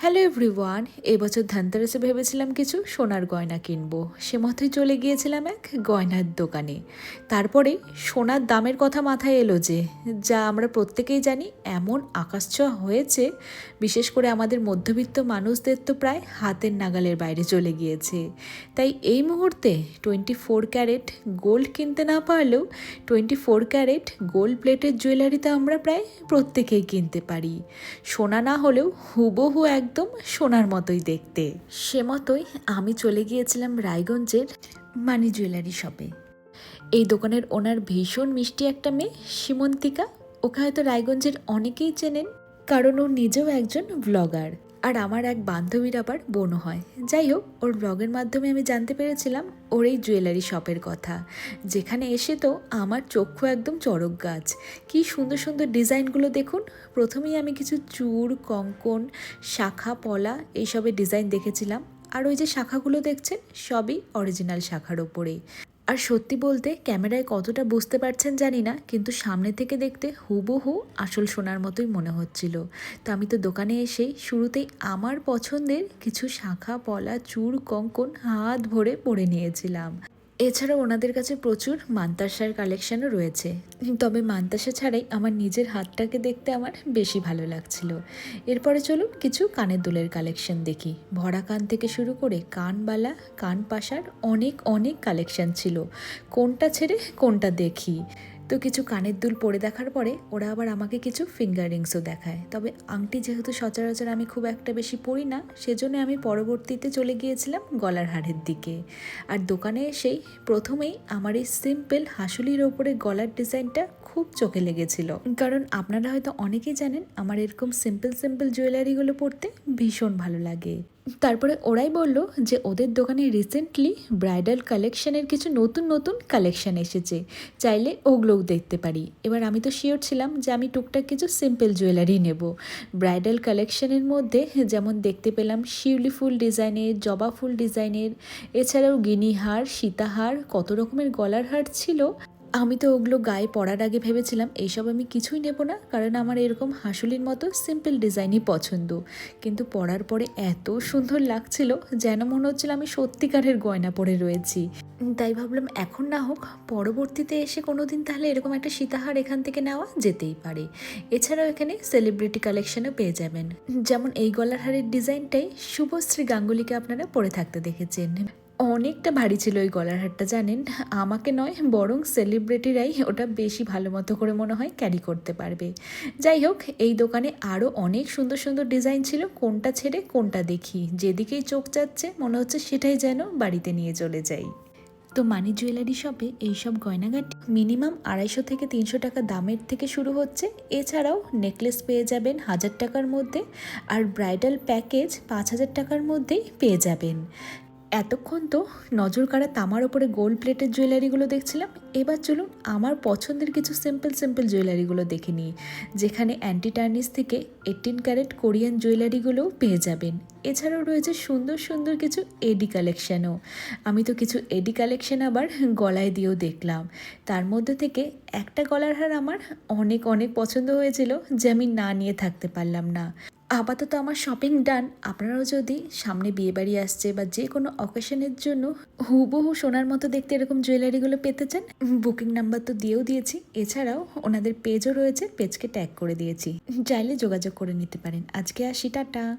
Hello everyone এবছর ধানতেরাসে ভেবেছিলাম কিছু সোনার গয়না কিনবো। সে মতোই চলে গিয়েছিলাম এক গয়নার দোকানে। তারপরে সোনার দামের কথা মাথায় এলো যে, যা আমরা প্রত্যেকেই জানি এমন আকাশছোঁয়া হয়েছে, বিশেষ করে আমাদের মধ্যবিত্ত মানুষদের তো প্রায় হাতের নাগালের বাইরে চলে গিয়েছে। তাই এই মুহূর্তে টোয়েন্টি ফোর ক্যারেট গোল্ড কিনতে না পারলেও টোয়েন্টি ফোর ক্যারেট গোল্ড প্লেটের জুয়েলারি তো আমরা প্রায় প্রত্যেকেই কিনতে পারি। সোনা না হলেও হুবহু একদম সোনার মতোই দেখতে। সে মতোই আমি চলে গিয়েছিলাম রায়গঞ্জের মানি জুয়েলারি শপে। এই দোকানের ওনার ভীষণ মিষ্টি একটা মেয়ে, সীমন্তিকা। ওকে হয়তো রায়গঞ্জের অনেকেই চেনেন, কারণ ও নিজেও একজন ব্লগার আর আমার এক বান্ধবীর আবার বোনও হয়। যাই হোক ওর ব্লগের মাধ্যমে আমি জানতে পেরেছিলাম ওর এই জুয়েলারি শপের কথা। যেখানে এসে তো আমার চক্ষু একদম চড়ক গাছ। কি সুন্দর সুন্দর ডিজাইনগুলো দেখুন। প্রথমেই আমি কিছু চূড় কঙ্কন, শাখা, পলা এইসবের ডিজাইন দেখেছিলাম। আর ওই যে শাখাগুলো দেখছেন, সবই অরিজিনাল শাখার ওপরে আর সত্যি বলতে ক্যামেরায় কতটা বুঝতে পারছেন জানি না, কিন্তু সামনে থেকে দেখতে হুবহু আসল সোনার মতোই মনে হচ্ছিল। তো আমি তো দোকানে এসেই শুরুতেই আমার পছন্দের কিছু শাখা, পলা চূড় কঙ্কন হাত ভরে পরে নিয়েছিলাম। এছাড়াও ওনাদের কাছে প্রচুর মান্তাসার কালেকশানও রয়েছে। তবে মান্তাসা ছাড়াই আমার নিজের হাতটাকে দেখতে আমার বেশি ভালো লাগছিল। এরপরে চলুন কিছু কানের দুলের কালেকশন দেখি। ভরা কান থেকে শুরু করে কানবালা কান পাশার অনেক অনেক কালেকশন ছিল। কোনটা ছেড়ে কোনটা দেখি? তো কিছু কানের দুল পরে দেখার পরে ওরা আবার আমাকে কিছু ফিঙ্গার রিংসও দেখায়। তবে আংটি যেহেতু সচরাচর আমি খুব একটা বেশি পরি না, সেজন্য আমি পরবর্তীতে চলে গিয়েছিলাম গলার হারের দিকে। আর দোকানে এসেই প্রথমেই আমার এই সিম্পল হাসুলির ওপরে গলার ডিজাইনটা খুব চোখে লেগেছিল। কারণ আপনারা হয়তো অনেকেই জানেন, আমার এরকম সিম্পল সিম্পল জুয়েলারিগুলো পরতে ভীষণ ভালো লাগে। তারপরে ওরাই বলল যে ওদের দোকানে রিসেন্টলি ব্রাইডাল কালেকশানের কিছু নতুন নতুন কালেকশান এসেছে। চাইলে ওগুলোও দেখতে পারি। এবার আমি তো শিওর ছিলাম যে আমি টুকটাক কিছু সিম্পল জুয়েলারি নেব। ব্রাইডাল কালেকশানের মধ্যে যেমন দেখতে পেলাম শিউলি ফুল ডিজাইনের, জবা ফুল ডিজাইনের, এছাড়াও গিনিহার সীতাহার কত রকমের গলার হার ছিল। আমি তো ওগুলো গায়ে পরার আগে ভেবেছিলাম এইসব আমি কিছুই নেব না, কারণ আমার এরকম হাসুলির মতো সিম্পল ডিজাইনই পছন্দ। কিন্তু পরার পরে এত সুন্দর লাগছিল যেন মনে হচ্ছিল আমি সত্যিকারের গয়না পরে রয়েছি। তাই ভাবলাম এখন না হোক, পরবর্তীতে এসে কোনো দিন তাহলে এরকম একটা সীতাহার এখান থেকে নেওয়া যেতেই পারে। এছাড়াও এখানে সেলিব্রিটি কালেকশনও পেয়ে যাবেন। যেমন এই গলার হারের ডিজাইনটাই শুভশ্রী গাঙ্গুলিকে আপনারা পরে থাকতে দেখেছেন। অনেকটা ভারী ছিল ওই গলার হারটা, জানেন? আমাকে নয়, বরং সেলিব্রিটিরাই ওটা বেশি ভালো মতো করে মনে হয় ক্যারি করতে পারবে। যাই হোক, এই দোকানে আরও অনেক সুন্দর সুন্দর ডিজাইন ছিল, কোনটা ছেড়ে কোনটা দেখি। যেদিকেই চোখ যাচ্ছে মনে হচ্ছে সেটাই যেন বাড়িতে নিয়ে চলে যাই। তো মানি জুয়েলারি শপে এইসব গয়নাগাটি মিনিমাম আড়াইশো থেকে তিনশো টাকা দামের থেকে শুরু হচ্ছে। এছাড়াও নেকলেস পেয়ে যাবেন হাজার টাকার মধ্যে, আর ব্রাইডাল প্যাকেজ পাঁচ হাজার টাকার মধ্যেই পেয়ে যাবেন। এতক্ষণ তো নজর কাড়া তামার ওপরে গোল্ড প্লেটের জুয়েলারিগুলো দেখছিলাম। এবার চলুন আমার পছন্দের কিছু সিম্পল সিম্পল জুয়েলারিগুলো দেখে নিই, যেখানে অ্যান্টি টার্নিস থেকে এইটিন ক্যারেট কোরিয়ান জুয়েলারিগুলোও পেয়ে যাবেন। এছাড়াও রয়েছে সুন্দর সুন্দর কিছু এডি কালেকশানও আমি তো কিছু এডি কালেকশন আবার গলায় দিয়েও দেখলাম। তার মধ্যে থেকে একটা গলার হার আমার অনেক অনেক পছন্দ হয়েছিল, যে আমি না নিয়ে থাকতে পারলাম না। আপাতত আমার শপিং ডান আপনারাও যদি সামনে বিয়েবাড়ি আসছে বা যে কোনো অকেশনের জন্য হুবহু সোনার মতো দেখতে এরকম জুয়েলারিগুলো পেতে চান বুকিং নাম্বার তো দিয়েও দিয়েছি। এছাড়াও ওনাদের পেজও রয়েছে পেজকে ট্যাগ করে দিয়েছি। চাইলে যোগাযোগ করে নিতে পারেন। আজকে আসি, টাটা।